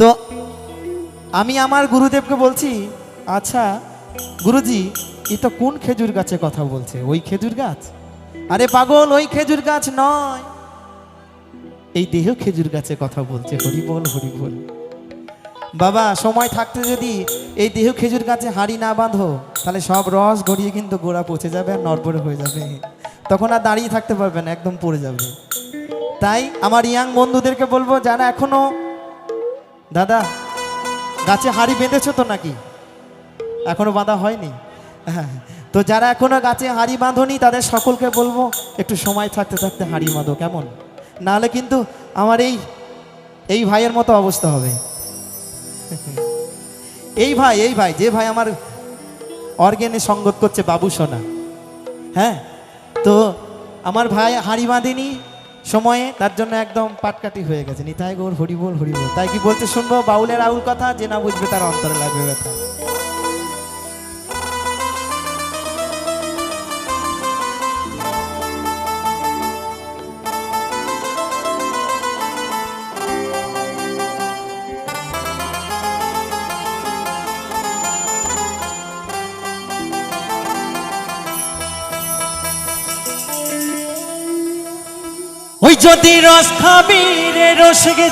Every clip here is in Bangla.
তো আমি আমার গুরুদেবকে বলছি আচ্ছা গুরুজি এটা কোন খেজুর গাছে কথা বলছে? ওই খেজুর গাছ? আরে পাগল, ওই খেজুর গাছ নয়। এই দেহ খেজুর গাছে কথা বলছে, হরি বল হরি বল। বাবা, সময় থাকতে যদি এই দেহ খেজুর গাছে হাড়ি না বাঁধো, তাহলে সব রস গড়িয়ে কিন্তু গোড়া পচে যাবে আর নড়বড়ে হয়ে যাবে। তখন আর দাঁড়িয়ে থাকতে পারবে না, একদম পড়ে যাবে। তাই আমার ইয়াং বন্ধুদেরকে বলব, যারা এখনও দাদা, গাছে হাড়ি বেঁধেছো তো নাকি? এখনও বাঁধা হয়নি? হ্যাঁ তো যারা এখনও গাছে হাড়ি বাঁধনি, তাদের সকলকে বলব, একটু সময় থাকতে থাকতে হাড়ি বাঁধো, কেমন? নাহলে কিন্তু আমার এই এই ভাইয়ের মতো অবস্থা হবে। এই ভাই এই ভাই, যে ভাই আমার অর্গেনে সঙ্গত করছে বাবু সোনা। হ্যাঁ? তো আমার ভাই হাড়ি বাঁধেনি সময়ে তার জন্য একদম পাটকাটি হয়ে গেছে। নিতাই গৌর, হরিবোল হরিবোল। তাই কি বলতে শুনব? বাউলের আউল কথা, যে না বুঝবে তার অন্তরে লাগবে ব্যথা। ওই যদি রস খাবি রে রসগে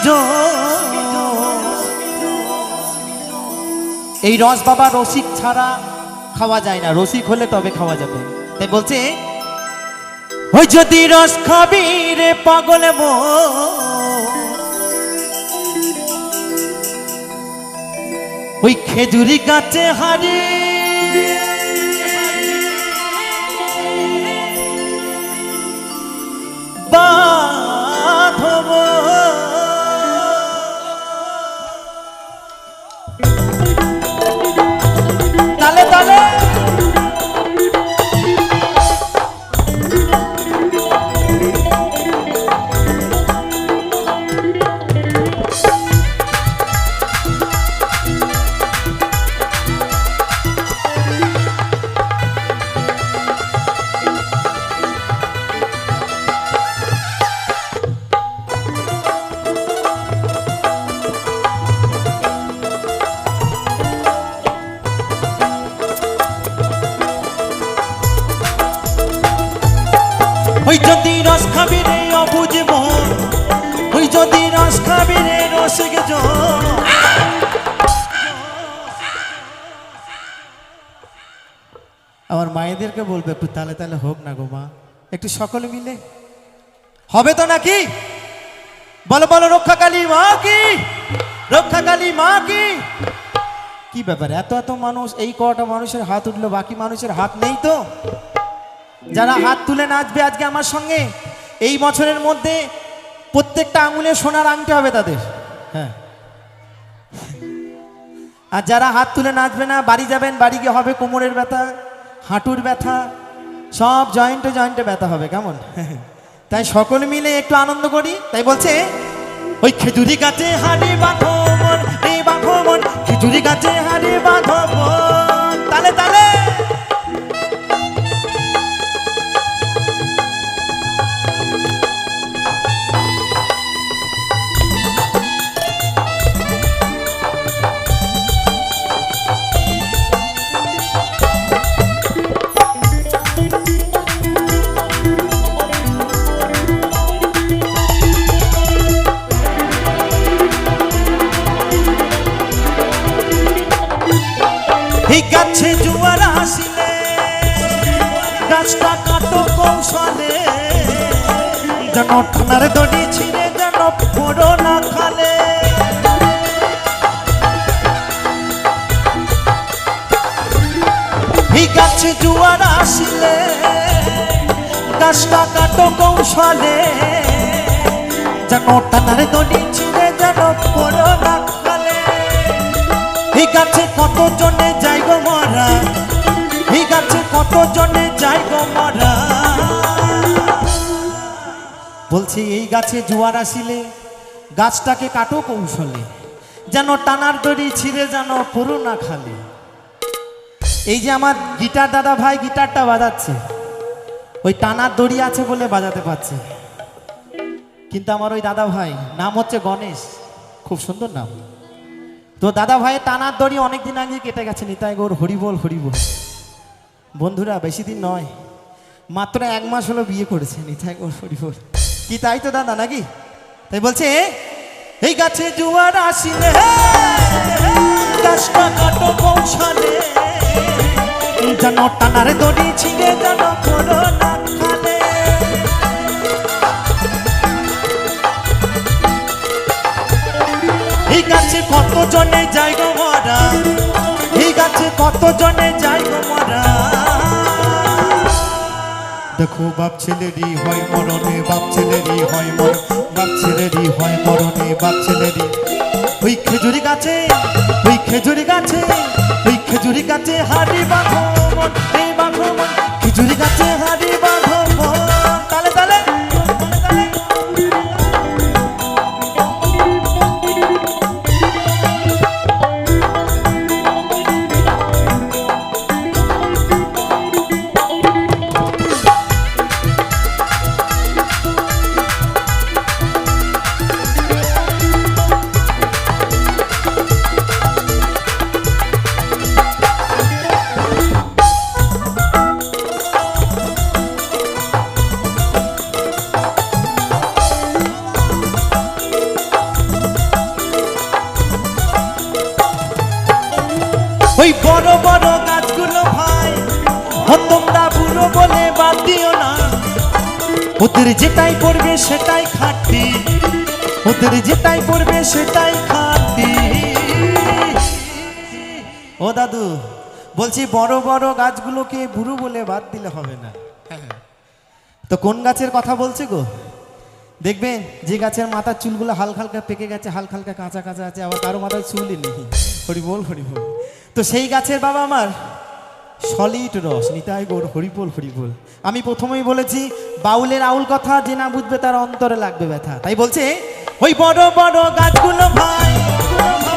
এই রস বাবা রসিক ছাড়া খাওয়া যায় না, রসিক হলে তবে খাওয়া যাবে। তাই বলছে, ওই যদি রস খাবি রে পাগলে মো। ওই খেজুরি গাছে হারে বাঁধব আমার মায়েদেরকে বলবে, একটু তালে তালে হোক না গো মা। একটু সকলে মিলে। হবে তো নাকি? বলো বলো, রক্ষাকালী মা কি? রক্ষাকালী মা কি? কি ব্যাপার? এত এত মানুষ, এই কটা মানুষের হাত উঠল, বাকি মানুষের হাত নেই তো? যারা হাত তুলে নাচবে আজকে আমার সঙ্গে, এই বছরের মধ্যে প্রত্যেকটা আঙুলে সোনার আংটি হবে তাদের। হ্যাঁ। আর যারা হাত তুলে নাচবে না, বাড়ি যাবেন, বাড়ি গিয়ে হবে কোমরের ব্যথা, হাঁটুর ব্যথা, সব জয়েন্টে জয়েন্টে ব্যথা হবে, কেমন? তাই সকলে মিলে একটু আনন্দ করি। তাই বলছে, ওই খেজুরি গাছে হাড়ি বাঁধো মন, রে মন, খেজুরি গাছে হাড়ি বাঁধো মন। তালে কৌশলে যেন টানার দড়ি ছিঁড়ে যেন ফোড়ো না খালে। গাছে জুয়ার আসিলে, গাছটা কাটো কৌশলে। যেন টানার দড়ি ছিঁড়ে যেন ফোড়ো না খালে। গাছে কত জনে যাই গো মরা গাছে কত জনে বলছি, এই গাছে জোয়ার আসিলে, গাছটাকে কাটো কৌশলে। যেন টানার দড়ি ছিঁড়ে যেন পুরো না খালে। এই যে আমার গিটার দাদা ভাই গিটারটা বাজাচ্ছে, ওই টানার দড়ি আছে বলে বাজাতে পারছে। কিন্তু আমার ওই দাদা ভাই, নাম হচ্ছে গণেশ, খুব সুন্দর নাম। তো দাদা ভাইয়ের টানার দড়ি অনেকদিন আগে কেটে গেছে, নিতাই গৌর, হরিবল হরিবল। বন্ধুরা, বেশি দিন নয়, মাত্র এক মাস হলো বিয়ে করেছে, নিতাই গৌর, হরিবল। কি তাই তো দাদা নাকি? তাই বলছে, এই গাছে জুয়ার পৌঁছালে। যেন টানার দড়ি ছিঁড়ে যেন এই গাছে কত জনে যাই গো মরা? এই গাছে কত জনে যাই গো মরা? দেখো, বাপ ছেলেরই হয় মরণে, বাপ ছেলেরই হয় মরণ বাপ ছেলেরই হয় মরণে, বাপ ছেলেরই। ওই খেজুরি গাছে, ওই খেজুরি গাছে, ওই খেজুরি গাছে মন বাঁধো বড় বড় গাছগুলো ভাই। ও তোমরা বুড়ো বলে বাদ দিও না। ওদের যেটাই সেটাই খাটি। ওদের যেটাই সেটাই খাটি। ও দাদু, বলছি বড় বড় গাছগুলোকে বুড়ো বলে বাদ দিলে হবে না। তো কোন গাছের কথা বলছে গো? দেখবেন, যে গাছের মাথার চুলগুলো হালকা হালকা পেকে গেছে, হালকা হালকা কাঁচা কাঁচা আছে, আবার কারও মাথায় চুলই নেই। হরি বল তো সেই গাছের বাবা আমার সলিড রস, নিতাই গোর হরিবোল হরিবোল আমি প্রথমেই বলেছি, বাউলের আউল কথা যে না বুঝবে তার অন্তরে লাগবে ব্যথা। তাই বলছে, ওই বড় বড় গাছগুলো ভাই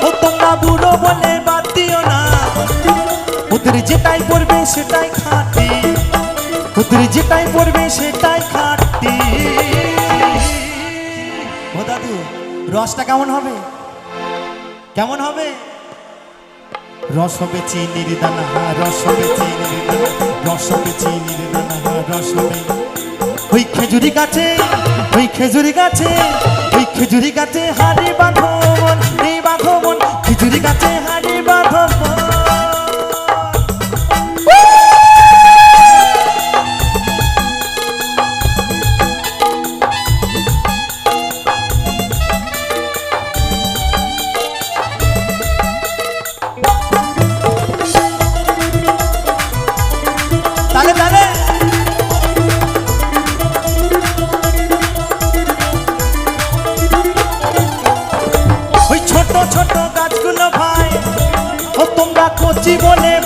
ও তোমরা বুড়ো বলে বাদ দিও না। ওদের যেটাই পড়বে সেটাই খাটি ওদের যেটাই পড়বে সেটাই খাটি। ও দাদু, রসটা কেমন হবে? কেমন হবে? রস হবে চিনির দানা, রস হবে চিনির দানা, রস হবে চিনির দানা, রস ওই খেজুরি গাছে, ওই খেজুরি গাছে, ওই খেজুরি গাছে হাড়ি বাঁধো।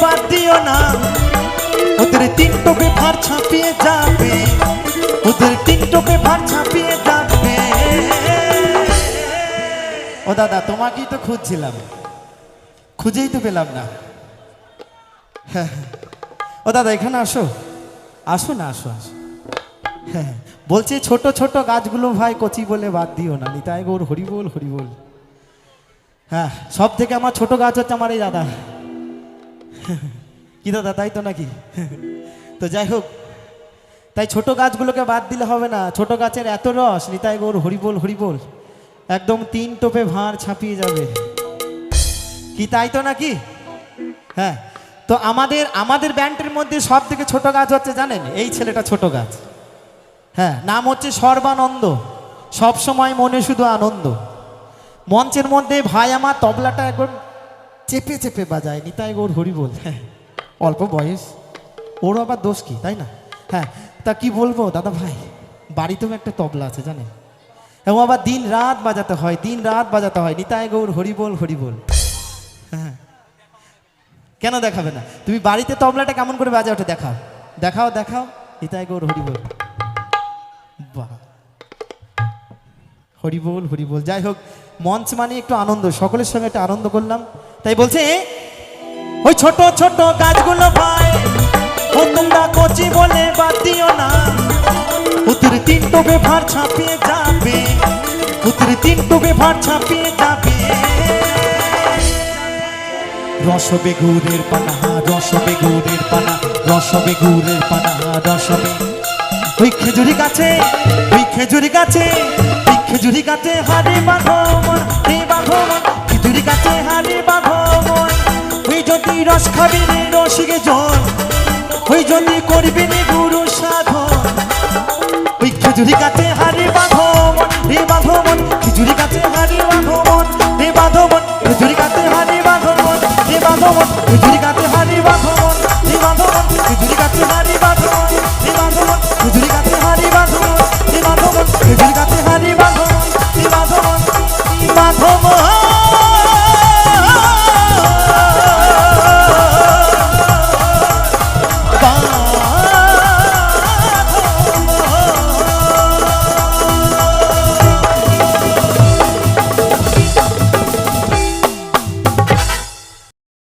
বাদ দিও না। ওদের ভার ছাপিয়ে যাবে। ওদের ভার ছাপিয়ে যাবে। ও দাদা, তোমাকেই তো খুঁজছিলাম। খুঁজেই তো পেলাম না। ও দাদা, এখানে আসো। আসো না, আসো আসো। হ্যাঁ। বলছি, ছোট ছোট গাছগুলো ভাই কচি বলে বাদ দিও না। নিতাই গৌর হরিবোল হরিবোল। হ্যাঁ সব থেকে আমার ছোট গাছ হচ্ছে আমার এই দাদা। কি দাদা, তাই তো নাকি? তো যাই হোক, তাই ছোট গাছগুলোকে বাদ দিলে হবে না। ছোট গাছের এত রস, নিতাই গৌর হরিবোল হরিবোল। একদম তিন টোপে ভাঁড় ছাপিয়ে যাবে। কি তাই তো নাকি? হ্যাঁ তো আমাদের আমাদের ব্যান্ডের মধ্যে সব থেকে ছোট গাছ হচ্ছে জানেন? এই ছেলেটা ছোট গাছ। হ্যাঁ নাম হচ্ছে সর্বানন্দ। সব সময় মনে শুধু আনন্দ। মঞ্চের মধ্যে ভাই আমার তবলাটা একবার চেপে চেপে বাজায়, নিতাই গৌর হরি বল। হ্যাঁ অল্প বয়স। ওর আবার দোষ কি, তাই না? হ্যাঁ তা কি বলব, দাদা ভাই? বাড়িতেও একটা তবলা আছে, জানেন? এবং আবার দিন রাত বাজাতে হয়, দিন রাত বাজাতে হয়, নিতাই গৌর হরি বল হরি বল। হ্যাঁ কেন দেখাবে না? তুমি বাড়িতে তবলাটা কেমন করে বাজে ওঠে দেখাও। দেখাও দেখাও, নিতাই গৌর হরি বল। বাহ। হরি বল যাই হোক, মঞ্চ মানে একটু আনন্দ, সকলের সঙ্গে একটা আনন্দ করলাম। তাই বলছে, ওই ছোট ছোট গাছগুলো ভাই, ও তোমরা কচি বলে বাদ দিও না। পুত্র তিন টুবে ভার ছাপিয়ে যাবে পুত্র তিন টুবে ভার ছাপিয়ে যাবে। রসবে বেগুরের পানা রসবে বেগুরের পানা রসবে বেগুরের পানা, রসবে। ওই খেজুরি গাছে, ওই খেজুরি গাছে, ওই খেজুরি গাছে হারে বাঘ খেজুরি গাছে হারে রস খাবি রে রসিকে জল। ওই জন্য করবি রে গুরু সাধন। ওই খেজুরি কাতে হার